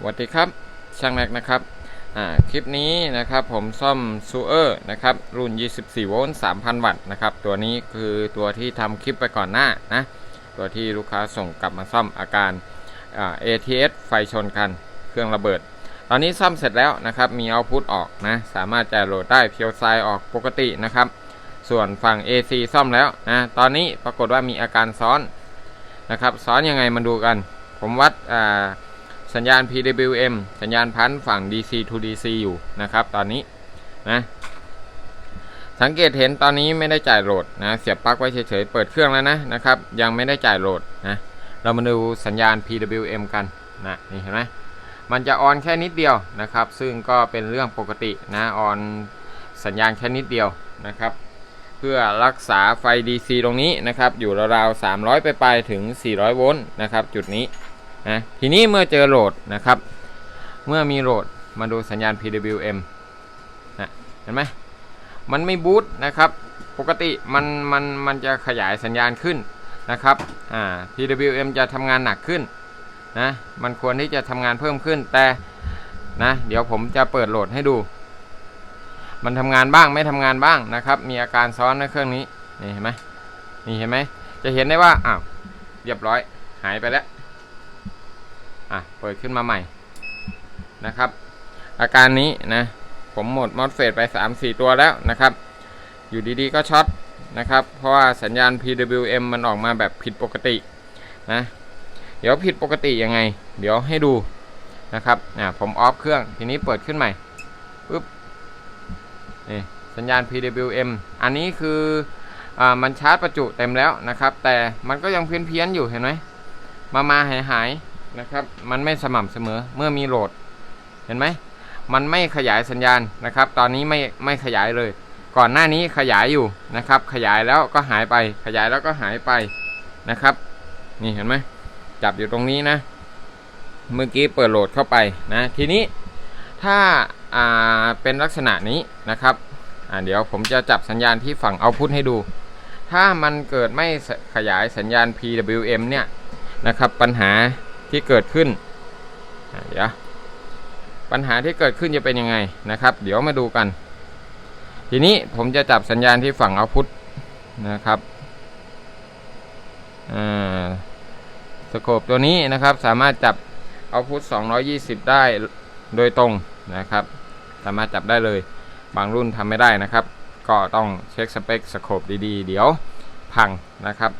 สวัสดีครับช่างแม็กนะครับคลิปนี้นะครับผมซ่อมซูเออร์นะครับรุ่น 24 โวลต์ 3,000 วัตต์นะครับตัวนี้คือตัวที่ทำคลิปไปก่อนหน้านะตัวที่ลูกค้าส่งกลับมาซ่อมอาการอ่า ATS ไฟชนกันเครื่องระเบิด ตอนนี้ซ่อมเสร็จแล้วนะครับมีเอาพุตออกนะสามารถจะโหลดได้เพียวไซออกปกตินะครับส่วนฝั่ง AC ซ่อมแล้วนะตอนนี้ปรากฏว่ามีอาการซ้อนนะครับซ้อนยังไงมาดูกัน ผมวัดอ่า สัญญาณ PWM สัญญาณพันฝั่ง DC to DC อยู่นะครับ ตอนนี้นะสังเกตเห็นตอนนี้ไม่ได้จ่ายโหลดนะเสียบปลั๊กไว้เฉยๆเปิดเครื่องแล้วนะนะครับ ยังไม่ได้จ่ายโหลดนะเรามาดูสัญญาณ PWM กันนะนี่เห็นไหมมันจะออนแค่นิดเดียวนะครับ ซึ่งก็เป็นเรื่องปกตินะออนสัญญาณแค่นิดเดียวนะครับ เพื่อรักษาไฟ DC ตรงนี้นะครับ อยู่ราวๆ300 ไปปลายถึง 400 โวลต์นะครับ จุดนี้ นะทีนี้เมื่อเจอโหลดนะครับ เมื่อมีโหลดมาดูสัญญาณ PWM นะเห็นไหมมันไม่บูตนะครับปกติมันมันมันจะขยายสัญญาณขึ้นนะครับอ่า PWM จะทำงานหนักขึ้นนะมันควรที่จะทำงานเพิ่มขึ้นแต่นะเดี๋ยวผมจะเปิดโหลดให้ดู มันทำงานบ้างไม่ทำงานบ้างนะครับ มีอาการซ้อนในเครื่องนี้นี่เห็นไหมนี่เห็นไหมจะเห็นได้ว่าอ้าวเรียบร้อยหายไปแล้ว อะเปิดขึ้นมาใหม่นะครับ อาการนี้นะผมหมดมอสเฟตไป 3-4 ตัวแล้วนะครับ อยู่ดีๆก็ช็อตนะครับ เพราะว่าสัญญาณ PWM มันออกมาแบบผิดปกตินะเดี๋ยวผิดปกติยังไง เดี๋ยวให้ดูนะครับอะผมออฟเครื่องทีนี้เปิดขึ้นใหม่ปึ๊บนี่สัญญาณ PWM อันนี้คืออ่ามันชาร์จประจุเต็มแล้วนะครับ แต่มันก็ยังเพี้ยนๆอยู่เห็นไหมมามาหายหายๆ นะครับ มันไม่สม่ำเสมอเมื่อมีโหลด เห็นไหม มันไม่ขยายสัญญาณนะครับ ตอนนี้ไม่ไม่ขยายเลย ก่อนหน้านี้ขยายอยู่นะครับ ขยายแล้วก็หายไป ขยายแล้วก็หายไปนะครับ นี่เห็นไหมจับอยู่ตรงนี้นะ เมื่อกี้เปิดโหลดเข้าไปนะ ทีนี้ถ้าอ่าเป็นลักษณะนี้นะครับอ่าเดี๋ยวผมจะจับสัญญาณที่ฝั่งเอาพุทให้ดู ถ้ามันเกิดไม่ขยายสัญญาณ PWM เนี่ยนะครับปัญหา ที่เกิดขึ้นเดี๋ยวปัญหาที่เกิดขึ้นจะเป็นยังไงนะครับ เดี๋ยวมาดูกัน ทีนี้ผมจะจับสัญญาณที่ฝั่งเอาพุทนะครับสโคปตัวนี้นะครับสามารถจับเอาพุท220 ได้โดยตรงนะครับ สามารถจับได้เลย บางรุ่นทำไม่ได้นะครับ ก็ต้องเช็คสเปคสโคปดีๆ เดี๋ยวพังนะครับ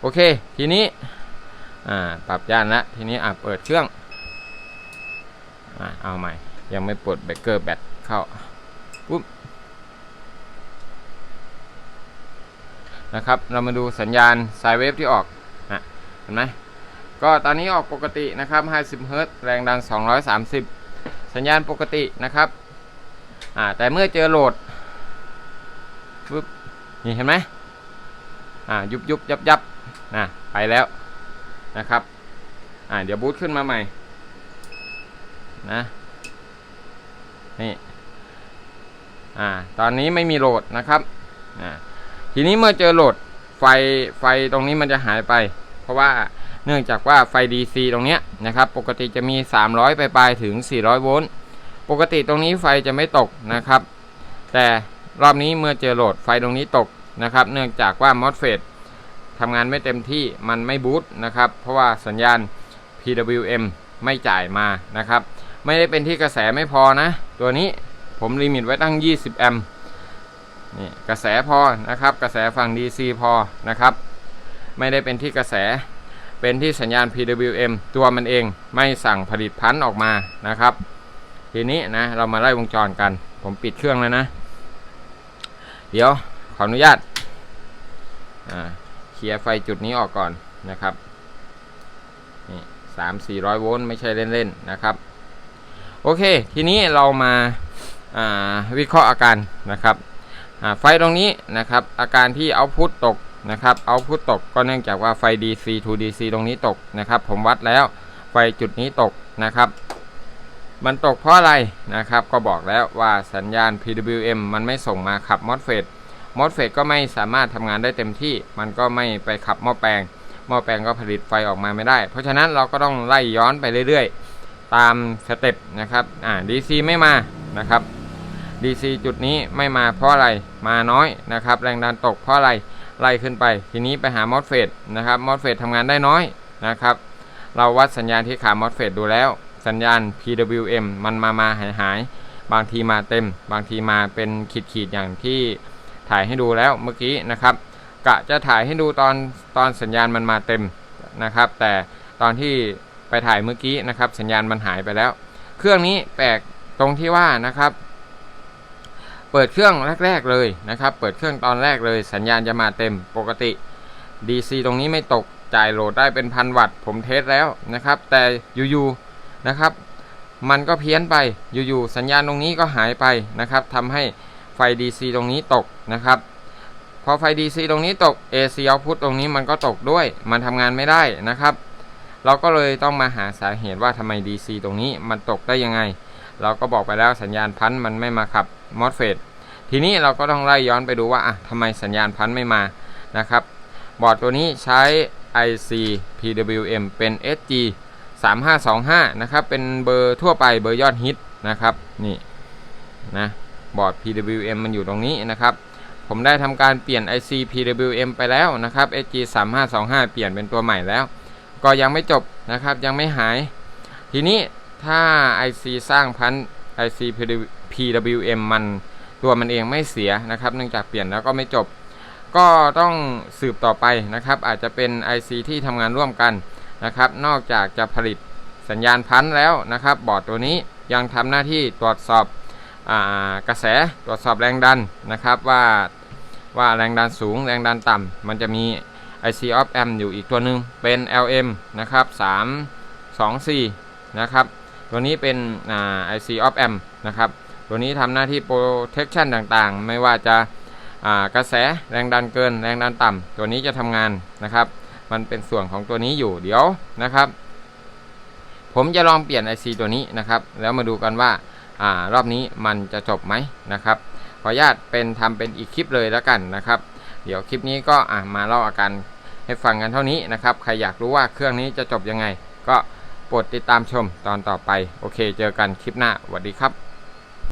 โอเค ทีนี้ อ่าปรับย่านละทีนี้อะเปิดเครื่องอ่าเอาใหม่ ยังไม่ปลดเบรกเกอร์แบตเข้าปุ๊บนะครับ เรามาดูสัญญาณสายเวฟที่ออกอะเห็นไหมก็ตอนนี้ออกปกตินะครับ 50 เฮิรตซ์แรงดัน 230 สัญญาณปกตินะครับอ่าแต่เมื่อเจอโหลดปุ๊บนี่เห็นไหมอ่ายุบยุบยับยับนะไปแล้ว นะครับ อ่าเดี๋ยวบูตขึ้นมาใหม่นะนี่อ่าตอนนี้ไม่มีโหลดนะครับอ่าทีนี้เมื่อเจอโหลดไฟไฟตรงนี้มันจะหายไป เพราะว่าเนื่องจากว่าไฟ DC ตรงเนี้ยนะครับ ปกติจะมี 300 ไปปลายถึง 400 โวลต์ปกติตรงนี้ไฟจะไม่ตกนะครับ แต่รอบนี้เมื่อเจอโหลดไฟตรงนี้ตกนะครับ เนื่องจากว่ามอสเฟต ทำงานไม่เต็มที่มันไม่บูตนะครับ เพราะว่าสัญญาณ PWM ไม่จ่ายมานะครับ ไม่ได้เป็นที่กระแสไม่พอนะ ตัวนี้ผมลิมิตไว้ตั้ง 20 แอมป์นี่กระแสพอนะครับ กระแสฝั่ง DC พอนะครับ ไม่ได้เป็นที่กระแสเป็นที่สัญญาณ PWM ตัวมันเองไม่สั่งผลิตพันธุ์ออกมานะครับ ทีนี้นะเรามาไล่วงจรกัน ผมปิดเครื่องแล้วนะ เดี๋ยวขออนุญาตอ่า ลียร์ไฟจุดนี้ออกก่อนนะครับนี่สามสี่ร้อยโวลต์ไม่ใช่เล่นๆนะครับ โอเค ทีนี้เรามาวิเคราะห์อาการนะครับไฟตรงนี้นะครับ อาการที่เอาพุทตกนะครับเอาพุทตกก็เนื่องจากว่าไฟ DC to DC ตรงนี้ตกนะครับ ผมวัดแล้วไฟจุดนี้ตกนะครับ มันตกเพราะอะไรนะครับ ก็บอกแล้วว่าสัญญาณ PWM มันไม่ส่งมาขับมอสเฟต มอสเฟตก็ไม่สามารถทำงานได้เต็มที่ มันก็ไม่ไปขับหม้อแปลง หม้อแปลงก็ผลิตไฟออกมาไม่ได้ เพราะฉะนั้นเราก็ต้องไล่ย้อนไปเรื่อยๆ ตามสเต็ปนะครับอ่า DC ไม่มานะครับ DC จุดนี้ไม่มาเพราะอะไรมาน้อยนะครับ แรงดันตกเพราะอะไรไล่ขึ้นไป ทีนี้ไปหามอสเฟตนะครับมอสเฟตทำงานได้น้อยนะครับ เราวัดสัญญาณที่ขามอสเฟตดูแล้ว สัญญาณ PWM มันมามาหายหายบางทีมาเต็ม บางทีมาเป็นขีดขีดอย่างที่ ถ่ายให้ดูแล้วเมื่อกี้นะครับกะจะถ่ายให้ดูตอนตอนสัญญาณมันมาเต็มนะครับ แต่ตอนที่ไปถ่ายเมื่อกี้นะครับ สัญญาณมันหายไปแล้ว เครื่องนี้แปลกตรงที่ว่านะครับ เปิดเครื่องแรก ๆเลยนะครับ เปิดเครื่องตอนแรกเลย สัญญาณจะมาเต็มปกติ DC ตรงนี้ไม่ตกจ่ายโหลดได้เป็นพันวัตต์ผมเทสแล้วนะครับ แต่อยู่ๆนะครับ มันก็เพี้ยนไปอยู่ๆสัญญาณตรงนี้ก็หายไปนะครับทำให้ ไฟ DC ตรงนี้ตกนะครับ พอไฟ DC ตรงนี้ตก AC output ตรงนี้มันก็ตกด้วย มันทำงานไม่ได้นะครับ เราก็เลยต้องมาหาสาเหตุว่าทำไม DC ตรงนี้มันตกได้ยังไง เราก็บอกไปแล้วสัญญาณพันธุ์มันไม่มาขับ MOSFET ทีนี้เราก็ต้องไล่ย้อนไปดูว่าอะทำไมสัญญาณพันธุ์ไม่มานะครับ บอร์ดตัวนี้ใช้ IC PWM เป็น SG 3525 นะครับ เป็นเบอร์ทั่วไปเบอร์ยอดฮิตนะครับ นี่นะ บอร์ด PWM มันอยู่ตรงนี้นะครับ ผมได้ทำการเปลี่ยน IC PWM ไปแล้วนะครับ SG 3525เปลี่ยนเป็นตัวใหม่แล้ว ก็ยังไม่จบนะครับยังไม่หาย ทีนี้ถ้า IC สร้างพันธ์ IC PWM มันตัวมันเองไม่เสียนะครับ เนื่องจากเปลี่ยนแล้วก็ไม่จบ ก็ต้องสืบต่อไปนะครับ อาจจะเป็น IC ที่ทำงานร่วมกันนะครับ นอกจากจะผลิตสัญญาณพันธ์แล้วนะครับ บอร์ดตัวนี้ยังทำหน้าที่ตรวจสอบ กระแสตรวจสอบแรงดันนะครับว่าว่าแรงดันสูงแรงดันต่ำมันจะมี IC of M อยู่อีกตัวหนึ่งเป็น LM นะครับ3 2 4 นะครับ ตัวนี้เป็นอ่า IC of M นะครับ ตัวนี้ทำหน้าที่ protection ต่างๆ ไม่ว่าจะากระแสแรงดันเกิน แรงดันต่ำตัวนี้จะทำงานนะครับ มันเป็นส่วนของตัวนี้อยู่เดี๋ยวนะครับ ผมจะลองเปลี่ยน IC ตัวนี้นะครับ แล้วมาดูกันว่า อ่ารอบนี้มันจะจบไหมนะครับ ขออนุญาตเป็นทำเป็นอีกคลิปเลยแล้วกันนะครับ เดี๋ยวคลิปนี้ก็อ่ามาเล่าอาการให้ฟังกันเท่านี้นะครับ ใครอยากรู้ว่าเครื่องนี้จะจบยังไง ก็โปรดติดตามชมตอนต่อไป โอเค เจอกันคลิปหน้าสวัสดีครับ